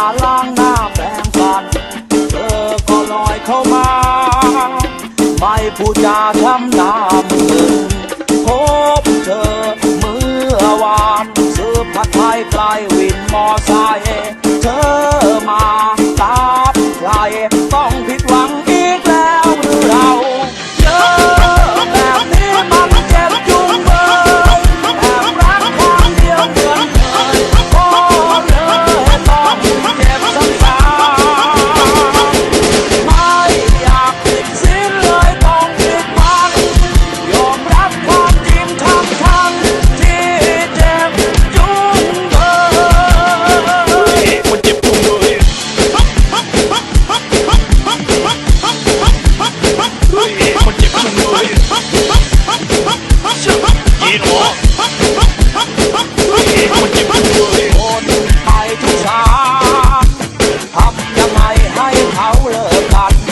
าล้างหน้าแปรงฟัน เธอก็ลอยเข้ามา ไม่พูดจาทำน้ามึนพบเธอเมื่อวานซื้อผัดไทยไกลวินมอไซค์ 跑了吧